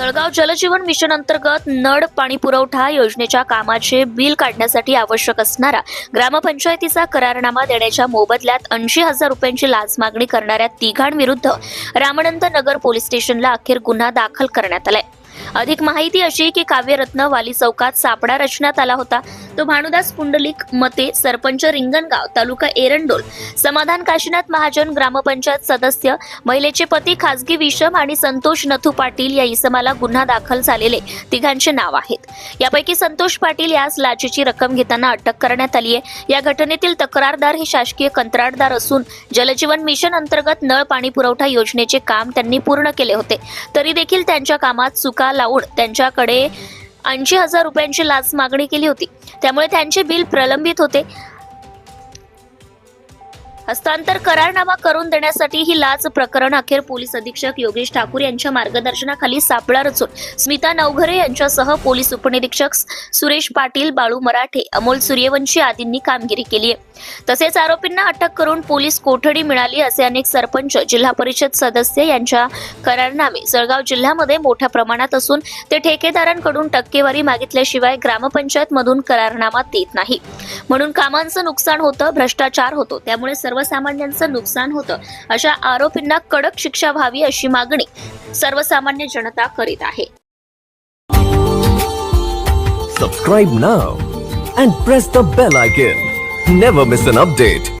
जळगाव जलजीवन mission अंतर्गत नळ पाणी पुरवठा योजनेच्या कामाचे बिल काढण्यासाठी आवश्यक असणारा ग्रामपंचायतीचा करारनामा देण्याच्या मोबदल्यात ऐंशी हजार रुपयांची लाच मागणी करणाऱ्या तिघांविरुद्ध रामानंद नगर पोलीस स्टेशनला अखेर गुन्हा दाखल करण्यात आलाय. अधिक माहिती अशी की काव्यरत्न वाली चौकात सापडा रचण्यात आला होता. तो भानुदास पुंडलिक मते सरपंच रिंगणगाव तालुका एरंडोल. समाधान काशीनाथ महाजन ग्रामपंचायत सदस्य महिलेचे पती खासगी विषम आणि संतोष नथू पाटील या इसमाला गुन्हा दाखल झालेले तिघांचे नाव आहेत. यापैकी संतोष पाटील यास लाचेची रक्कम घेताना अटक करण्यात आली आहे या घटनेतील तक्रारदार हे शासकीय कंत्राटदार असून जलजीवन मिशन अंतर्गत नळ पाणी पुरवठा योजनेचे काम त्यांनी पूर्ण केले होते. तरी देखील त्यांच्या कामात चुका लावून त्यांच्याकडे ऐंशी हजार रुपयांची लाच मागणी केली होती. त्यामुळे त्यांचे बिल प्रलंबित होते. हस्तांतर करारनामा करून देण्यासाठी ही लाच प्रकरण अखेर पोलीस अधीक्षक योगेश ठाकूर यांच्या मार्गदर्शनाखाली सापळा रचून स्मिता नवघरे यांच्यासह पोलीस उपनिरीक्षक सुरेश पाटील बाळू मराठे अमोल सूर्यवंशी आदींनी कामगिरी केली आहे. तसेच आरोपींना अटक करून पोलीस कोठडी मिळाली असे अनेक सरपंच जिल्हा परिषद सदस्य यांच्या करारनामे जळगाव जिल्ह्यामध्ये मोठ्या प्रमाणात असून ते ठेकेदारांकडून टक्केवारी मागितल्याशिवाय ग्रामपंचायत मधून करारनामा देत नाही म्हणून कामांचं नुकसान होतं भ्रष्टाचार होतो. त्यामुळे सर्वसामान्यांचं नुकसान होतं. अशा आरोपींना कडक शिक्षा व्हावी अशी मागणी सर्वसामान्य जनता करीत आहे. Subscribe now and press the bell icon never miss an update